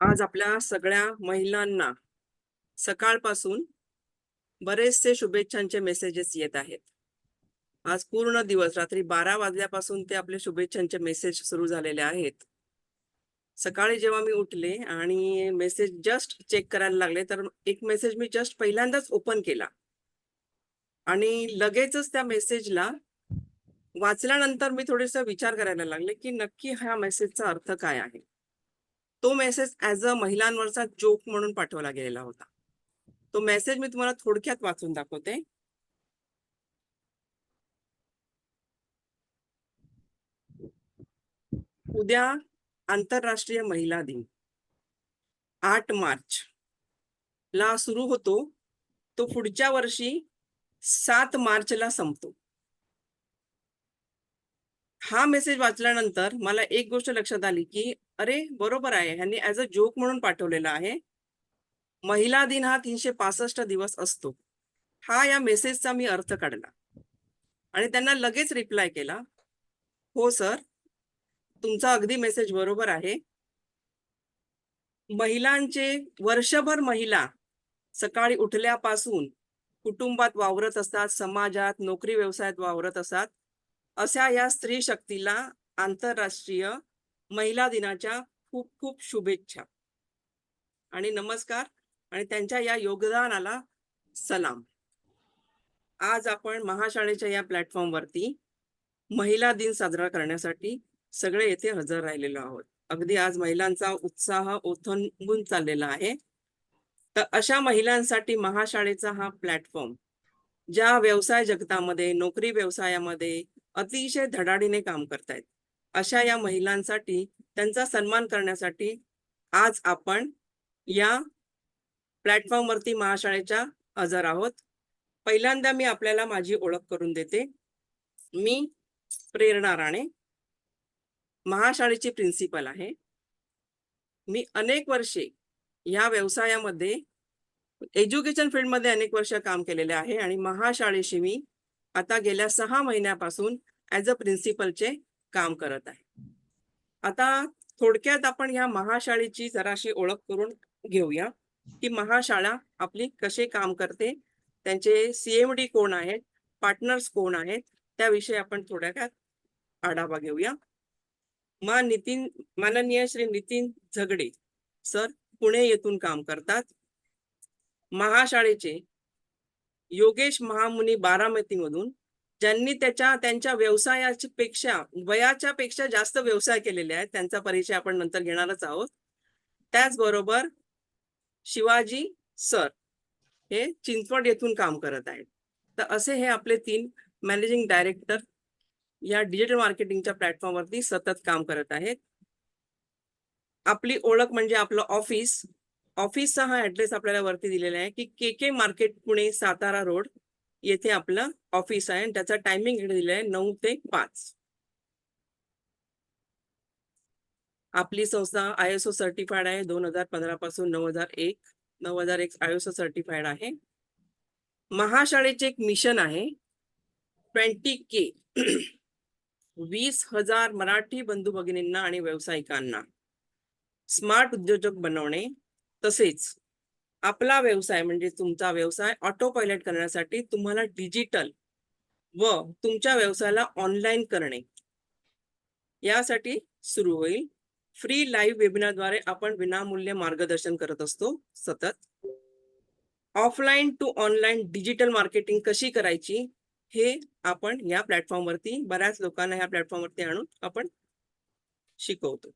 आज आपल्या सगळ्या महिलांना सकाळपासून बरेचसे शुभेच्छांचे मेसेजेस येत आहेत. आज पूर्ण दिवस रात्री बारा वाजल्यापासून ते आपले शुभेच्छांचे मेसेज सुरू झालेले आहेत. सकाळी जेव्हा मी उठले आणि मेसेज जस्ट चेक करायला लागले तर एक मेसेज मी जस्ट पहिल्यांदाच ओपन केला. आणि लगेचच त्या मेसेजला वाचल्यानंतर मी थोडेसा विचार करायला लागले की नक्की ह्या मेसेजचा अर्थ काय आहे? तो मेसेज ऍज अ महिलांवरचा जोक म्हणून पाठवला गेलेला होता. तो मेसेज मी तुम्हाला थोडक्यात वाचून दाखवते. उद्या आंतरराष्ट्रीय महिला दिन. आठ मार्च. ला सुरू होतो. तो पुढच्या वर्षी सात मार्चला संपतो. हा मेसेज वाचल्यानंतर मला एक गोष्ट लक्षात आली की अरे बरोबर आहे. ह्यांनी ऍज अ जोक म्हणून पाठवलेला आहे. महिला दिन हा तीनशे पासष्ट दिवस असतो. हा या मेसेजचा मी अर्थ काढला. आणि त्यांना लगेच रिप्लाय केला. हो सर तुमचा अगदी मेसेज बरोबर आहे. महिलांचे वर्षभर महिला सकाळी उठल्यापासून कुटुंबात वावरत असतात समाजात नोकरी व्यवसायात वावरत असतात. अशा या स्त्री शक्तीला आंतरराष्ट्रीय महिला दिनाच्या खूप खूप शुभेच्छा. आणि नमस्कार आणि त्यांच्या या योगदानाला सलाम. आज आपण महाशाळेच्या या प्लॅटफॉर्मवरती महिला दिन साजरा करण्यासाठी सगळे येथे हजर राहिलेलो आहोत. अगदी आज महिलांचा उत्साह ओथंबून चाललेला आहे. तर अशा महिलांसाठी महाशाळेचा हा प्लॅटफॉर्म ज्या व्यवसाय जगतामध्ये नोकरी व्यवसायामध्ये अतिशय धडाडीने काम करतायत. अशा या महिलांसाठी त्यांचा सन्मान करण्यासाठी आज आपण या प्लॅटफॉर्मवरती महाशाळेच्या हजर आहोत. पहिल्यांदा मी आपल्याला माझी ओळख करून देते. मी प्रेरणा राणे. महाशाळेची प्रिन्सिपल आहे. मी अनेक वर्षे या व्यवसायामध्ये एज्युकेशन फील्डमध्ये अनेक वर्ष काम केलेले आहे आणि महाशाळेशी मी आता गेल्या सहा महिन्यापासून ऍज अ प्रिन्सिपलचे काम करत आहे. आता थोडक्यात आपण या महाशाळेची जराशी ओळख करून घेऊया की महाशाळा आपली कसे काम करते त्यांचे सीएमडी कोण आहेत पार्टनर्स कोण आहेत त्याविषयी आपण थोड्याक्यात आढावा घेऊया. मा नितीन माननीय श्री नितीन झगडे सर पुणे येथून काम करतात. महाशाळेचे योगेश महामुनी बारामतीमधून ज्यांनी त्याच्या त्यांच्या व्यवसायाच्या पेक्षा वयाच्या पेक्षा जास्त व्यवसाय केलेले आहेत त्यांचा परिचय आपण नंतर घेणारच आहोत. त्याचबरोबर शिवाजी सर हे चिंचवड येथून काम करत आहेत. तर असे हे आपले तीन मॅनेजिंग डायरेक्टर या डिजिटल मार्केटिंगच्या प्लॅटफॉर्मवरती सतत काम करत आहेत. आपली ओळख म्हणजे आपलं ऑफिस ऑफिसचा हा ऍड्रेस आपल्याला वरती दिलेला आहे की K K market Pune Satara road येथे आपलं ऑफिस आहे आणि त्याचा टायमिंग इकडे दिलेला आहे नऊ ते पाच. आपली संस्था आय एस ओ सर्टिफाईड आहे दोन हजार पंधरा पासून नऊ हजार एक नऊ हजार एक आय एस ओ सर्टिफाईड आहे. महाशाळेचे एक मिशन आहे. ट्वेंटी के वीस हजार मराठी बंधू भगिनींना आणि व्यावसायिकांना. स्मार्ट उद्योजक बनवणे. तसेच आपला व्यवसाय म्हणजे तुमचा व्यवसाय ऑटो पायलट करण्यासाठी तुम्हाला डिजिटल व तुमच्या व्यवसायाला ऑनलाईन करणे. यासाठी सुरू होईल. फ्री लाईव्ह वेबिनारद्वारे आपण विनामूल्य मार्गदर्शन करत असतो. सतत. Offline to online digital marketing कशी करायची हे आपण या प्लॅटफॉर्मवरती बऱ्याच लोकांना ह्या प्लॅटफॉर्मवरती आणून आपण शिकवतो.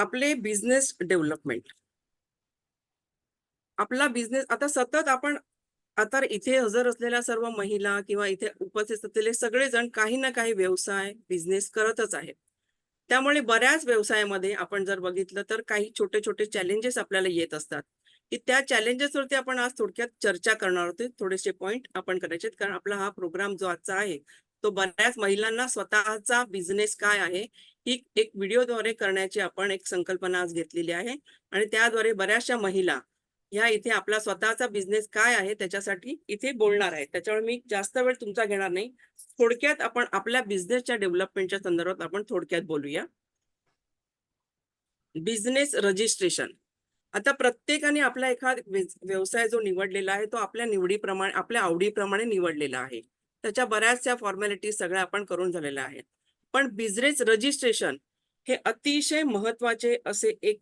आपले बिझनेस डेव्हलपमेंट आपला बिझनेस आता सतत आपण आता इथे हजर असलेल्या सर्व महिला किंवा इथे उपस्थित असलेले सगळेजण काही ना काही व्यवसाय बिझनेस करतच आहेत. त्यामुळे बऱ्याच व्यवसायामध्ये आपण जर बघितलं तर काही छोटे छोटे चॅलेंजेस आपल्याला येत असतात. की त्या चॅलेंजेसवरती वरती आपण आज थोडक्यात चर्चा करणार होते. थोडेसे पॉईंट आपण करायचे कारण आपला हा प्रोग्राम जो आजचा आहे तो बऱ्याच महिलांना स्वतःचा बिझनेस काय आहे ही एक व्हिडिओद्वारे करण्याची आपण एक संकल्पना आज घेतलेली आहे. आणि त्याद्वारे बऱ्याचशा महिला ह्या इथे आपला स्वतःचा बिझनेस काय आहे त्याच्यासाठी इथे बोलणार आहे त्याच्यामुळे मी जास्त वेळ तुमचा घेणार नाही. थोडक्यात आपण आपल्या बिझनेसच्या डेव्हलपमेंटच्या संदर्भात आपण थोडक्यात बोलूया. बिझनेस रजिस्ट्रेशन आता प्रत्येकाने आपला एखाद व्यवसाय जो निवडलेला आहे तो आपल्या निवडीप्रमाणे आपल्या आवडीप्रमाणे निवडलेला आहे. त्याच्या बऱ्याचशा फॉर्मॅलिटीज सगळ्या आपण करून झालेल्या आहेत. पण बिझनेस रजिस्ट्रेशन हे अतिशय महत्त्वाचे असे एक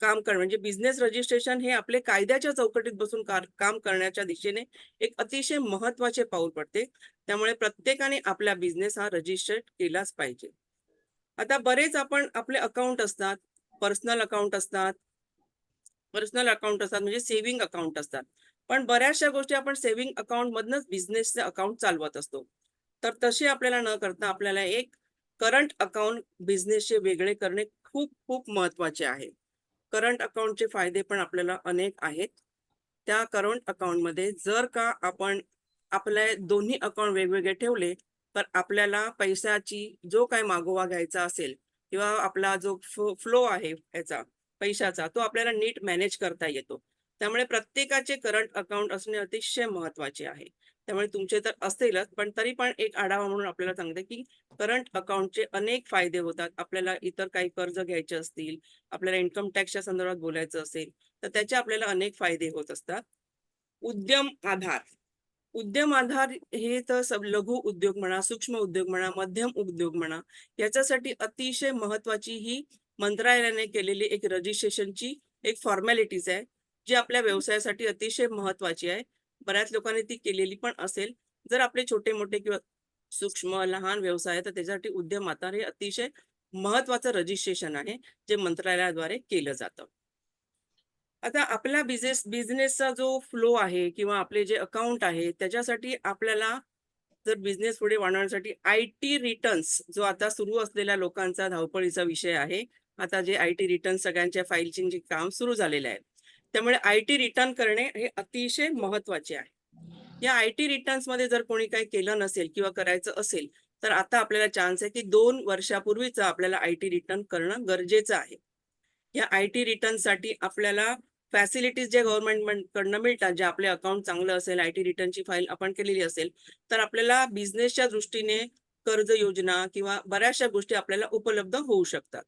काम करणं म्हणजे बिझनेस रजिस्ट्रेशन हे आपले कायद्याच्या चौकटीत बसून काम करण्याच्या दिशेने एक अतिशय महत्त्वाचे पाऊल पडते. त्यामुळे प्रत्येकाने आपला बिझनेस हा रजिस्टर्ड केलाच पाहिजे. आता बरेच आपण आपले अकाउंट असतात पर्सनल अकाउंट असतात पर्सनल अकाउंट असतात म्हणजे सेव्हिंग अकाउंट असतात. पण बऱ्याचशा गोष्टी आपण सेव्हिंग अकाउंट मधनच बिझनेसचे अकाउंट चालवत असतो. तर तसे आपल्याला न करता आपल्याला एक करंट अकाउंट बिझनेसचे वेगळे करणे खूप खूप महत्त्वाचे आहे. करंट अकाउंटचे फायदे पण आपल्याला अनेक आहेत. त्या करंट अकाउंटमध्ये जर का आपण आपले दोन्ही अकाउंट वेगवेगळे ठेवले तर आपल्याला पैशाची जो काय मागोवा घ्यायचा असेल किंवा आपला जो फ्लो आहे याचा पैशाचा तो आपल्याला नीट मॅनेज करता येतो. त्यामुळे प्रत्येकाचे करंट अकाउंट असणे अतिशय महत्त्वाचे आहे. त्यामुळे तुमचे तर असेलच पण तरी पण एक आढावा म्हणून आपल्याला सांगते की करंट अकाउंटचे अनेक फायदे होतात. आपल्याला इतर काही कर्ज घ्यायचे असतील आपल्याला इन्कम टॅक्सच्या संदर्भात बोलायचं असेल तर त्याचे आपल्याला अनेक फायदे होत असतात. उद्यम आधार. उद्यम आधार हे तर सब लघु उद्योग म्हणा सूक्ष्म उद्योग म्हणा मध्यम उद्योग म्हणा याच्यासाठी अतिशय महत्वाची ही मंत्रालयाने केलेली एक रजिस्ट्रेशनची एक फॉर्मॅलिटीज आहे जी आपल्या व्यवसायासाठी अतिशय महत्वाची आहे. बऱ्याच लोकांनी ती केलेली पण असेल. जर आपले छोटे मोठे किंवा सूक्ष्म लहान व्यवसाय तर त्याच्यासाठी उद्यम आता हे अतिशय महत्वाचं रजिस्ट्रेशन आहे जे मंत्रालयाद्वारे केलं जातं. आता आपला बिझनेस बिझनेसचा जो फ्लो आहे किंवा आपले जे अकाउंट आहे त्याच्यासाठी आपल्याला जर बिझनेस पुढे वाढवण्यासाठी आय टी रिटर्न्स जो आता सुरू असलेल्या लोकांचा धावपळीचा विषय आहे आता जे आय टी रिटर्न सगळ्यांच्या फाईलचे काम सुरू झालेले आहे त्यामुळे आय टी रिटर्न करणे हे अतिशय महत्त्वाचे आहे. या आय टी रिटर्न्समध्ये जर कोणी काही केलं नसेल किंवा करायचं असेल तर आता आपल्याला चान्स आहे की दोन वर्षापूर्वीच आपल्याला आय टी रिटर्न करणं गरजेचं आहे. या आय टी रिटर्नसाठी आपल्याला फॅसिलिटीज जे गव्हर्नमेंट कडनं मिळतात जे आपले अकाउंट चांगलं असेल आय टी रिटर्नची फाईल आपण केलेली असेल तर आपल्याला बिझनेसच्या दृष्टीने कर्ज योजना किंवा बऱ्याचशा गोष्टी आपल्याला उपलब्ध होऊ शकतात.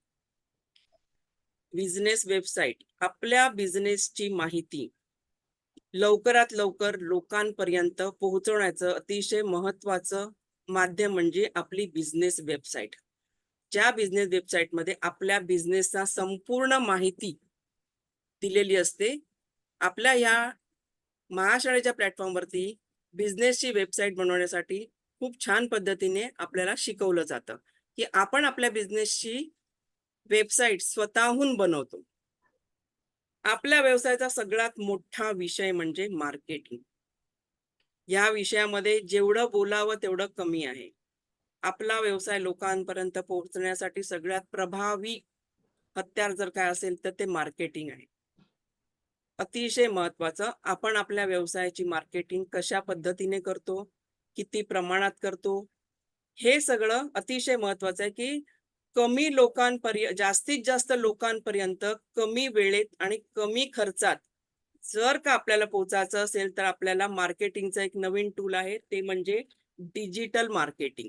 बिझनेस वेबसाईट आपल्या बिझनेसची माहिती. लवकरात लवकर लोकांपर्यंत पोहोचवण्याचं अतिशय महत्वाचं माध्यम म्हणजे आपली बिझनेस वेबसाईट ज्या बिझनेस वेबसाईटमध्ये आपल्या बिझनेसचा संपूर्ण माहिती दिलेली असते आपल्या या महाशाळेच्या प्लॅटफॉर्मवरती बिझनेसची वेबसाईट बनवण्यासाठी खूप छान पद्धतीने आपल्याला शिकवलं जातं की आपण आपल्या बिझनेसची वेबसाईट स्वतःहून बनवतो. आपल्या व्यवसायाचा सगळ्यात मोठा विषय म्हणजे मार्केटिंग. या विषयामध्ये जेवढं बोलावं तेवढं कमी आहे. आपला व्यवसाय लोकांपर्यंत पोहोचण्यासाठी सगळ्यात प्रभावी हत्यार जर काय असेल तर ते मार्केटिंग आहे. अतिशय महत्वाचं आपण आपल्या व्यवसायाची मार्केटिंग कशा पद्धतीने करतो किती प्रमाणात करतो हे सगळं अतिशय महत्वाचं आहे की कमी लोकांपर्यंत जास्तीत जास्त लोकांपर्यंत कमी वेळेत आणि कमी खर्चात जर का आपल्याला पोहोचायचं असेल तर आपल्याला मार्केटिंगचं एक नवीन टूल आहे ते म्हणजे डिजिटल मार्केटिंग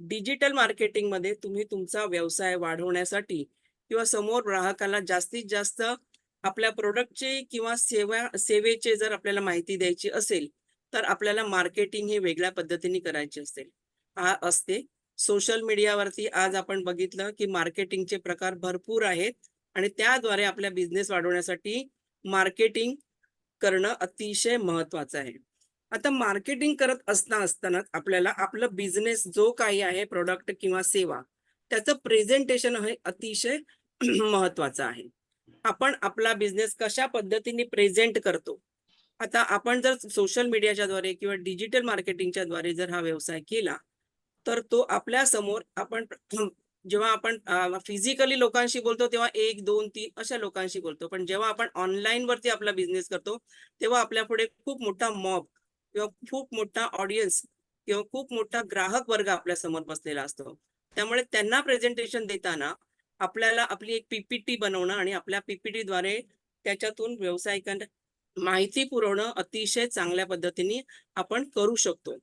डिजिटल मार्केटिंगमध्ये तुम्ही तुमचा व्यवसाय वाढवण्यासाठी किंवा समोर ग्राहकाला जास्तीत जास्त आपल्या प्रोडक्टचे किंवा सेवा सेवेचे जर आपल्याला माहिती द्यायची असेल तर आपल्याला मार्केटिंग हे वेगळ्या पद्धतीने करायची असेल. हा असते सोशल मीडियावरती आज आपण बघितलं की मार्केटिंगचे प्रकार भरपूर आहेत आणि त्याद्वारे आपल्या बिझनेस वाढवण्यासाठी मार्केटिंग करणं अतिशय महत्वाचं आहे. आता मार्केटिंग करत असता असताना आपल्याला आपलं बिझनेस जो काही आहे प्रोडक्ट किंवा सेवा त्याचं प्रेझेंटेशन हे अतिशय महत्वाचं आहे. आपण आपला बिझनेस कशा पद्धतीने प्रेझेंट करतो? आता आपण जर सोशल मीडियाच्या द्वारे किंवा डिजिटल मार्केटिंगच्या द्वारे जर हा व्यवसाय केला तर तो आपल्यासमोर आपण जेव्हा आपण फिजिकली लोकांशी बोलतो तेव्हा एक दोन तीन अशा लोकांशी बोलतो. पण जेव्हा आपण ऑनलाईन वरती आपला बिझनेस करतो तेव्हा आपल्या पुढे खूप मोठा मॉब किंवा खूप मोठा ऑडियन्स किंवा खूप मोठा ग्राहक वर्ग आपल्यासमोर बसलेला असतो. त्यामुळे त्यांना प्रेझेंटेशन देताना आपल्याला आपली एक पीपीटी बनवणं आणि आपल्या पीपीटी द्वारे त्याच्यातून व्यावसायिकांना माहिती पुरवणं अतिशय चांगल्या पद्धतीने आपण करू शकतो.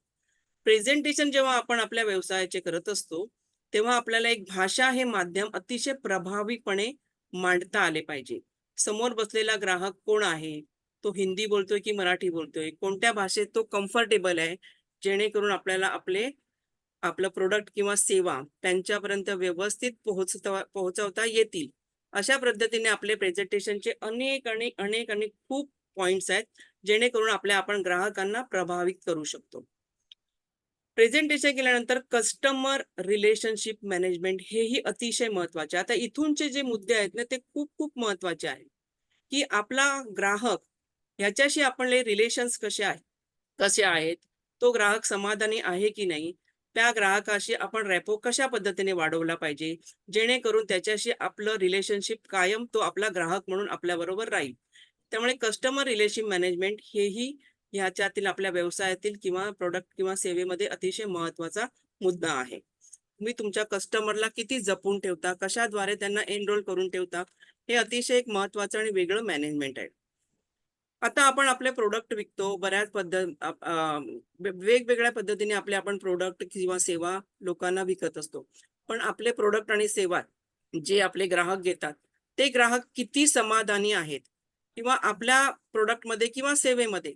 प्रेझेंटेशन जेव्हा आपण आपल्या व्यवसायाचे करत असतो तेव्हा आपल्याला एक भाषा हे माध्यम अतिशय प्रभावीपणे मांडता आले पाहिजे. समोर बसलेला ग्राहक कोण आहे? तो हिंदी बोलतोय की मराठी बोलतोय? कोणत्या भाषेत तो कम्फर्टेबल आहे? जेणेकरून आपल्याला आपले आपलं प्रोडक्ट किंवा सेवा त्यांच्यापर्यंत व्यवस्थित पोहोचता पोहोचवता येतील. अशा पद्धतीने आपले प्रेझेंटेशनचे अनेक अनेक अनेक अनेक खूप पॉइंट्स आहेत जेणेकरून आपल्या आपण ग्राहकांना प्रभावित करू शकतो. प्रेझेंटेशन केल्यानंतर कस्टमर रिलेशनशिप मॅनेजमेंट हेही अतिशय महत्त्वाचे. आता इथूनचे जे मुद्दे आहेत ना ते खूप खूप महत्त्वाचे आहेत. की आपला ग्राहक ह्याच्याशी आपले रिलेशन्स कसे आहेत कसे आहेत तो ग्राहक समाधानी आहे की नाही त्या ग्राहकाशी आपण रॅपो कशा पद्धतीने वाढवला पाहिजे जेणेकरून त्याच्याशी आपलं रिलेशनशिप कायम तो आपला ग्राहक म्हणून आपल्याबरोबर राहील. त्यामुळे कस्टमर रिलेशन मॅनेजमेंट हेही ह्याच्यातील आपल्या व्यवसायातील किंवा प्रोडक्ट किंवा सेवेमध्ये अतिशय महत्त्वाचा मुद्दा आहे. तुम्ही तुमच्या कस्टमरला किती जपून ठेवता? कशाद्वारे त्यांना एनरोल करून ठेवता? हे अतिशय एक महत्वाचं आणि वेगळं मॅनेजमेंट आहे. आता आपण आपले प्रोडक्ट विकतो. बऱ्याच पद्धत वेगवेगळ्या पद्धतीने आपले आपण प्रोडक्ट किंवा सेवा लोकांना विकत असतो. पण आपले प्रोडक्ट आणि सेवा जे आपले ग्राहक घेतात ते ग्राहक किती समाधानी आहेत? किंवा आपल्या प्रोडक्टमध्ये किंवा सेवेमध्ये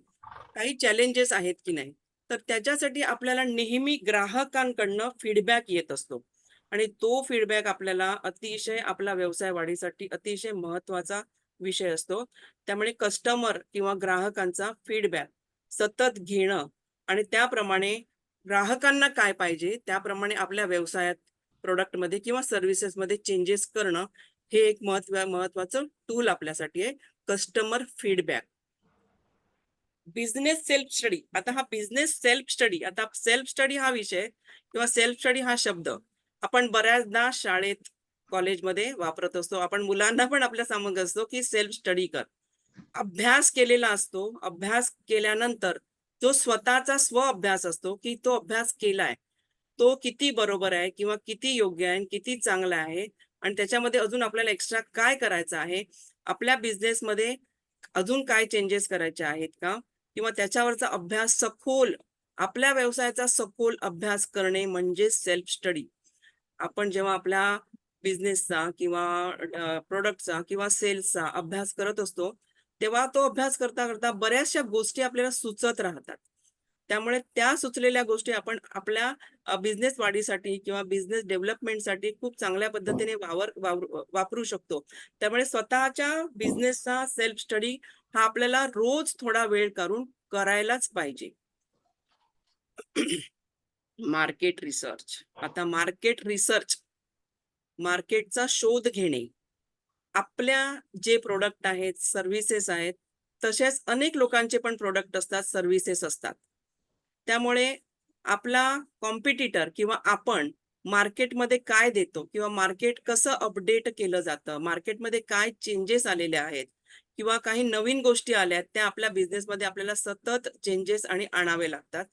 काही चॅलेंजेस आहेत की नाही? तर त्याच्यासाठी आपल्याला नेहमी ग्राहकांकडनं फीडबॅक येत असतो. आणि तो फीडबॅक आपल्याला अतिशय आपला व्यवसाय वाढीसाठी अतिशय महत्त्वाचा विषय असतो. त्यामुळे कस्टमर किंवा ग्राहकांचा फीडबॅक सतत घेणं आणि त्याप्रमाणे ग्राहकांना काय पाहिजे त्याप्रमाणे आपल्या व्यवसायात प्रोडक्टमध्ये किंवा सर्व्हिसेसमध्ये चेंजेस करणं हे एक महत्त्व महत्वाचं टूल आपल्यासाठी आहे. Customer feedback business self study आता हा बिझनेस सेल्फ स्टडी आता सेल्फ स्टडी हा विषय किंवा सेल्फ स्टडी हा शब्द आपण बऱ्याचदा शाळेत कॉलेजमध्ये वापरत असतो. आपण मुलांना पण आपल्या सांगत असतो की सेल्फ स्टडी कर. अभ्यास केलेला असतो. अभ्यास केल्यानंतर जो स्वतःचा स्व अभ्यास असतो की तो अभ्यास केलाय. तो किती बरोबर आहे किंवा किती योग्य आहे किती चांगला आहे आणि त्याच्यामध्ये अजून आपल्याला एक्स्ट्रा काय करायचं आहे? आपल्या बिझनेसमध्ये अजून काय चेंजेस करायचे आहेत का? किंवा त्याच्यावरचा अभ्यास सखोल आपल्या व्यवसायाचा सखोल अभ्यास करणे म्हणजे सेल्फ स्टडी आपण जेव्हा आपल्या बिझनेसचा किंवा प्रोडक्टचा किंवा सेल्सचा अभ्यास करत असतो तेव्हा तो अभ्यास करता करता बऱ्याचशा गोष्टी आपल्याला सुचत राहतात. त्यामुळे त्या सुचलेल्या गोष्टी आपण आपल्या बिझनेस वाढीसाठी किंवा बिझनेस डेव्हलपमेंटसाठी खूप चांगल्या पद्धतीने वावर वापरू शकतो. त्यामुळे स्वतःच्या बिझनेसचा सेल्फ स्टडी हा आपल्याला रोज थोडा वेळ काढून करायलाच पाहिजे. Market research. आता मार्केट रिसर्च मार्केटचा शोध घेणे. आपल्या जे प्रोडक्ट आहेत सर्व्हिसेस आहेत तसेच अनेक लोकांचे पण प्रोडक्ट असतात सर्व्हिसेस असतात. त्यामुळे आपला कॉम्पिटिटर किंवा आपण मार्केटमध्ये काय देतो किंवा मार्केट कसं अपडेट केलं जातं मार्केटमध्ये काय चेंजेस आलेले आहेत किंवा काही नवीन गोष्टी आल्या त्या आपल्या बिझनेसमध्ये आपल्याला सतत चेंजेस आणि आणावे लागतात.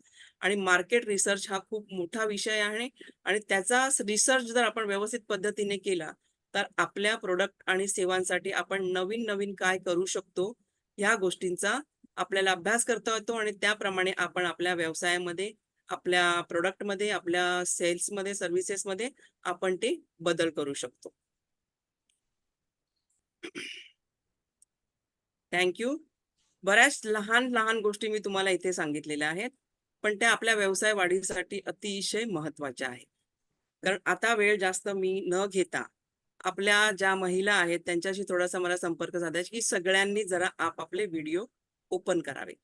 आणि मार्केट रिसर्च हा खूप मोठा विषय आहे आणि त्याचा रिसर्च जर आपण व्यवस्थित पद्धतीने केला तर आपल्या प्रोडक्ट आणि सेवांसाठी आपण नवीन नवीन काय करू शकतो ह्या गोष्टींचा आपल्याला अभ्यास करता येतो आणि त्याप्रमाणे आपण आपल्या व्यवसायामध्ये आपल्या प्रोडक्टमध्ये आपल्या सेल्समध्ये सर्व्हिसेसमध्ये आपण ते बदल करू शकतो. थँक्यू बऱ्याच लहान लहान गोष्टी मी तुम्हाला इथे सांगितलेल्या आहेत पण त्या आपल्या व्यवसाय वाढीसाठी अतिशय महत्त्वाच्या आहेत. कारण आता वेळ जास्त मी न घेता आपल्या ज्या महिला आहेत त्यांच्याशी थोडासा मला संपर्क साधायचा की सगळ्यांनी जरा आपापले व्हिडिओ ओपन करावे.